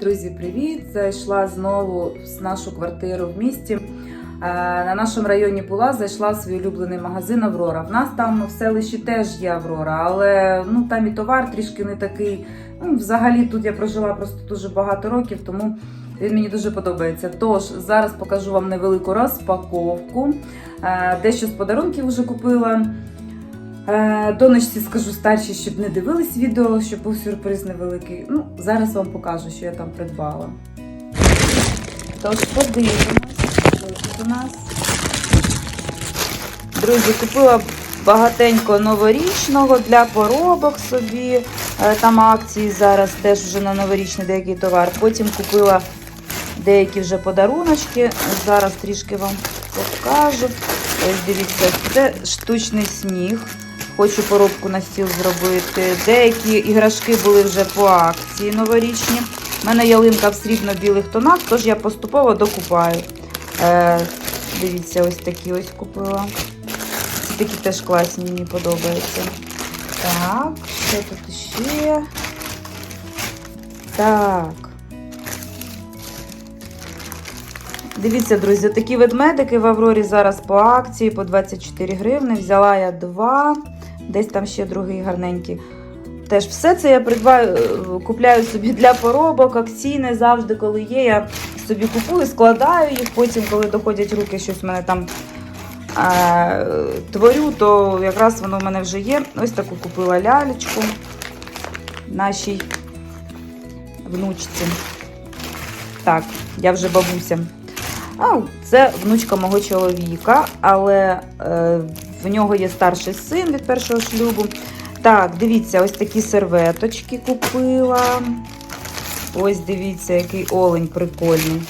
Друзі, привіт! Зайшла знову в нашу квартиру в місті. Е, На нашому районі була, зайшла в свій улюблений магазин Аврора. В нас там в селищі теж є Аврора, але ну там і товар трішки не такий. Ну, взагалі тут я прожила просто дуже багато років, тому він мені дуже подобається. Тож зараз покажу вам невелику розпаковку. Е, Дещо з подарунків вже купила. Е, Донечці скажу старші, щоб не дивились відео, щоб був сюрприз невеликий. Ну, зараз вам покажу, що я там придбала. Тож подивимось, що тут у нас. Друзі, купила багатенько новорічного для поробок собі. Е, Там акції зараз теж вже на новорічний деякий товар. Потім купила деякі вже подаруночки. Зараз трішки вам покажу. Ось дивіться, це штучний сніг. Хочу поробку на стіл зробити. Деякі іграшки були вже по акції новорічні. У мене ялинка в срібно-білих тонах, тож я поступово докупаю. Е, дивіться, ось такі ось купила. Ці такі теж класні, мені подобаються. Так, що тут ще? Так. Дивіться, друзі, такі ведмедики в Аврорі зараз по акції по 24 гривни. Взяла я два, десь там ще другий гарненький. Теж все це я придбаю, е, купляю собі для поробок, акційне завжди, коли є. Я собі купую, складаю їх. Потім, коли доходять руки, щось в мене там е, творю, то якраз воно в мене вже є. Ось таку купила лялечку нашій внучці. Так, я вже бабуся. А, це внучка мого чоловіка, але е, в нього є старший син від першого шлюбу. Так, дивіться, ось такі серветочки купила. Ось дивіться, який олень прикольний.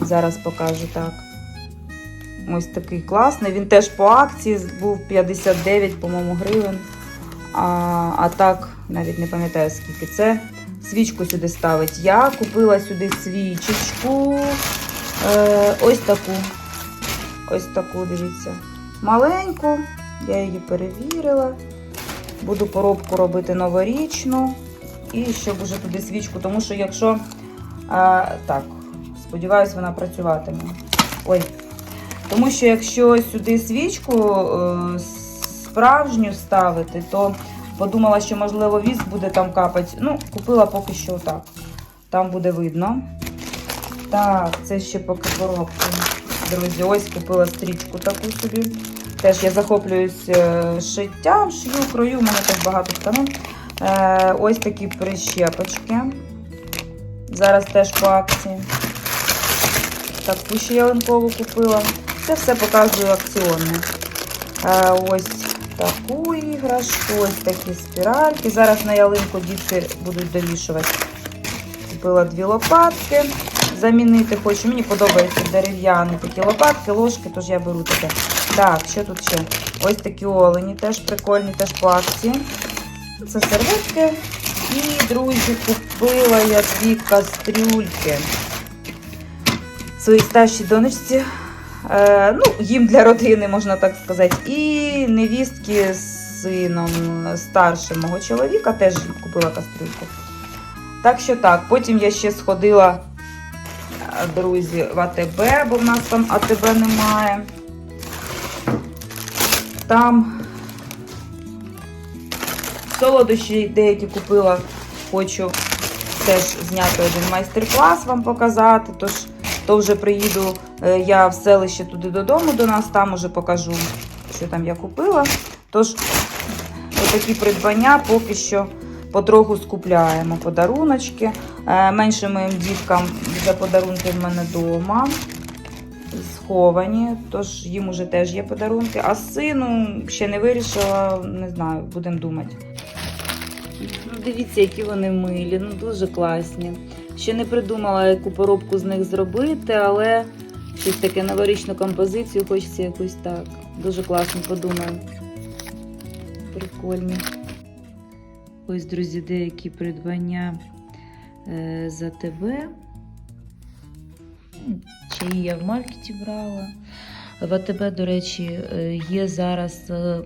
Зараз покажу так. Ось такий класний. Він теж по акції був 59, по-моєму, гривень. А, а так, навіть не пам'ятаю скільки це. Свічку сюди ставить. Я купила сюди свічечку. Е, ось таку. Ось таку, дивіться. Маленьку. Я її перевірила. Буду поробку робити новорічну. І щоб уже туди свічку, тому що якщо. Е, так, сподіваюсь, вона працюватиме. Ой. Тому що якщо сюди свічку е, справжню ставити, то Подумала, що, можливо, віз буде там капати. Ну, купила поки що так. Там буде видно. Так, це ще поки коробки. Друзі, ось купила стрічку таку собі. Теж я захоплююсь е, шиттям, шью, крою, у мене теж багато тканин. Е, ось такі прищепочки. Зараз теж по акції. Таку ще ялинкову купила. Це все показую акціонне. Ось таку іграшку, ось такі спіральки. Зараз на ялинку дітки будуть довішувати. Купила дві лопатки. Замінити хочу. Мені подобаються дерев'яні такі лопатки, ложки, тож я беру таке. Так, що тут ще? Ось такі олені, теж прикольні, теж по акції. Це серветки. І, друзі, купила я дві кастрюльки. Своїй старшій донечці. Е, ну, їм для родини, можна так сказати. І невістки з сином старшим мого чоловіка теж купила кастрюльку. Так що так, потім я ще сходила, друзі, в АТБ, бо в нас там АТБ немає. Там солодощі деякі купила, хочу теж зняти один майстер-клас вам показати. Тож то вже приїду е, я в селище туди додому до нас, там уже покажу, що там я купила. Тож, такі придбання поки що потроху скупляємо подаруночки. Е, Менше моїм діткам вже подарунки в мене вдома. Сховані, тож їм уже теж є подарунки. А сину ще не вирішила, не знаю, будемо думати. Ну, дивіться, які вони милі, ну дуже класні. Ще не придумала, яку поробку з них зробити, але щось таке новорічну композицію хочеться якусь так. Дуже класно подумаю. Прикольні. Ось, друзі, деякі придбання за ТВ. Чаї я в маркеті брала. В АТБ, до речі, е, є зараз е,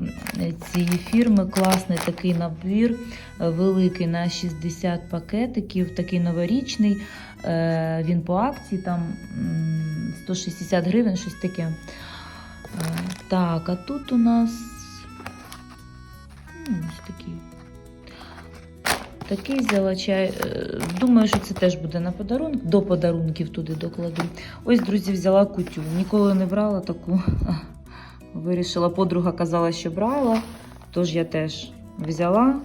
цієї фірми класний такий набір, е, великий на 60 пакетиків, такий новорічний. Е, Він по акції, там 160 гривень, щось таке. Е, Так, а тут у нас ось такий. Такий взяла чай. Е, Думаю, що це теж буде на подарунок. До подарунків туди докладу. Ось, друзі, взяла кутю. Ніколи не брала таку. Вирішила, подруга казала, що брала. Тож я теж взяла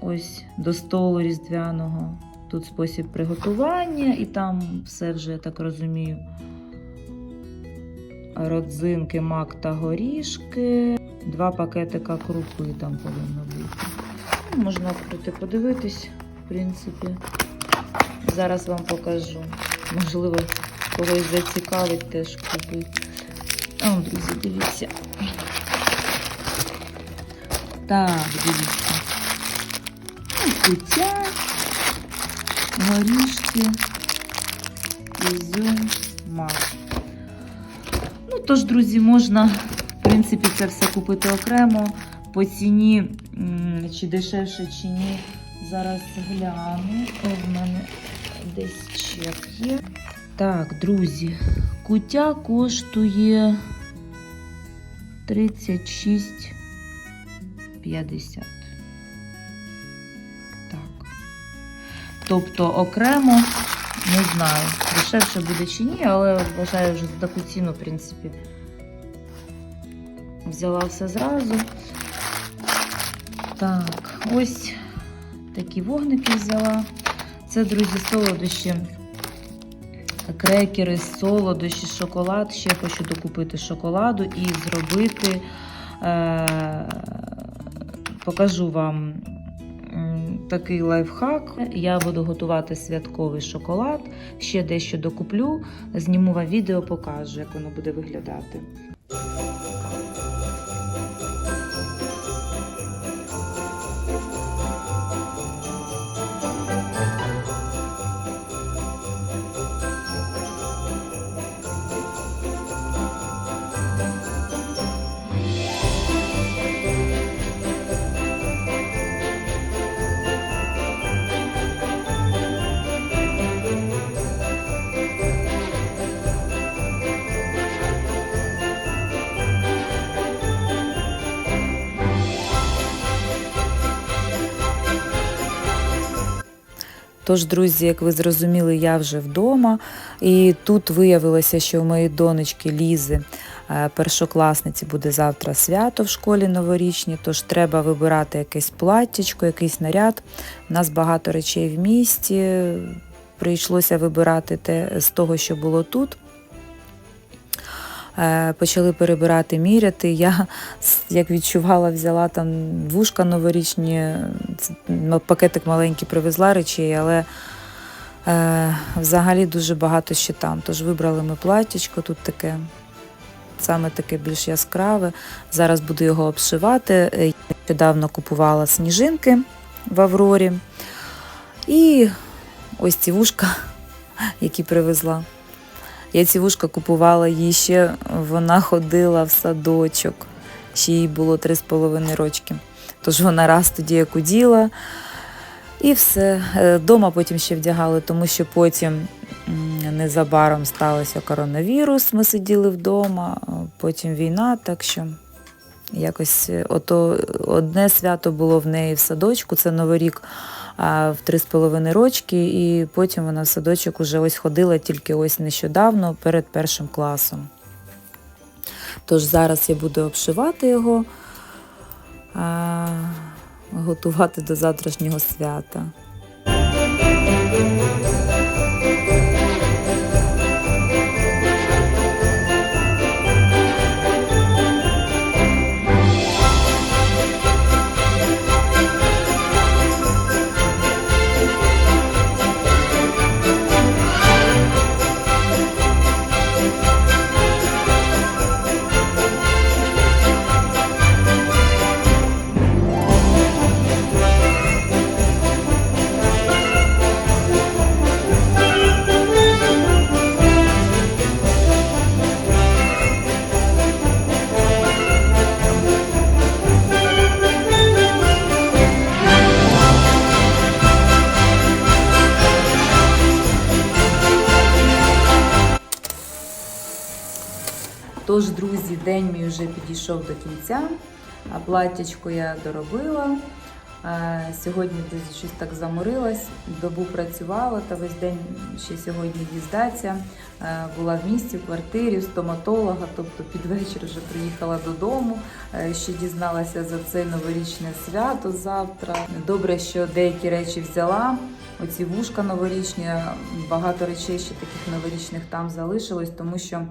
ось до столу різдвяного. Тут спосіб приготування, і там все вже, я так розумію. Родзинки, мак та горішки. Два пакетика крупи там повинно Можна відкрити подивитись, в принципі. Зараз вам покажу. Можливо, когось зацікавить теж купити. А, друзі, дивіться. Так, дивіться. Куття, горішки, ізюм, мак. Ну, тож, друзі, можна, в принципі, це все купити окремо. По ціні, чи дешевше, чи ні. Зараз гляну. О, в мене десь чек є. Так, друзі, куття коштує 36,50. Так. Тобто окремо, не знаю, дешевше буде чи ні, але вважаю вже за таку ціну, в принципі, взяла все зразу. Так, ось такі вогники взяла. Це, друзі, солодощі. Крекери, солодощі, шоколад. Ще хочу докупити шоколаду і зробити, е- покажу вам такий лайфхак. Я буду готувати святковий шоколад. Ще дещо докуплю. Зніму вам відео, покажу, як воно буде виглядати. Тож, друзі, як ви зрозуміли, я вже вдома. І тут виявилося, що у моєї донечки Лізи, е, першокласниці, буде завтра свято в школі новорічній, тож треба вибирати якесь платтячко, якийсь наряд. У нас багато речей в місті. Прийшлося вибирати те з того, що було тут. Е, Почали перебирати, міряти. Я, як відчувала, взяла там вушка новорічні, пакетик маленький привезла речей, але е, взагалі дуже багато ще там. Тож вибрали ми платтячко, тут таке, саме таке більш яскраве. Зараз буду його обшивати. Е, Я нещодавно купувала сніжинки в Аврорі. І ось ці вушка, які привезла. Я ці вушка купувала їй ще, вона ходила в садочок, ще їй було три з половиною рочки. Тож вона раз тоді як уділа. І все. Е, Дома потім ще вдягали, тому що потім незабаром стався коронавірус, ми сиділи вдома, потім війна, так що якось е, ото одне свято було в неї в садочку, це Новий рік в три з половиною рочки, і потім вона в садочок уже ось ходила тільки ось нещодавно перед першим класом. Тож зараз я буду обшивати його, готувати до завтрашнього свята. Тож, друзі, день мій вже підійшов до кінця. А платтячко я доробила. Сьогодні десь щось так заморилась, добу працювала та весь день ще сьогодні. Е, Була в місті, в квартирі, в стоматолога, тобто під вечір вже приїхала додому. Ще дізналася за це новорічне свято завтра. Добре, що деякі речі взяла. Оці вушка новорічні, багато речей ще таких новорічних там залишилось, тому що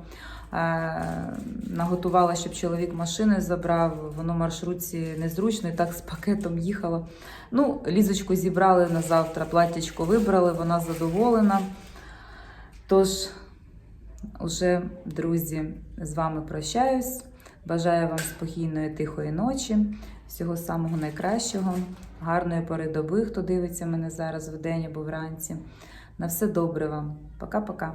наготувала, щоб чоловік машини забрав. Воно маршрутці незручно, і так з пакетом їхала. Ну, лізочку зібрали на завтра, платтячко вибрали, вона задоволена. Тож, уже, друзі, з вами прощаюсь. Бажаю вам спокійної, тихої ночі, всього самого найкращого, гарної пори доби, хто дивиться мене зараз вдень або вранці. На все добре вам. Пока-пока.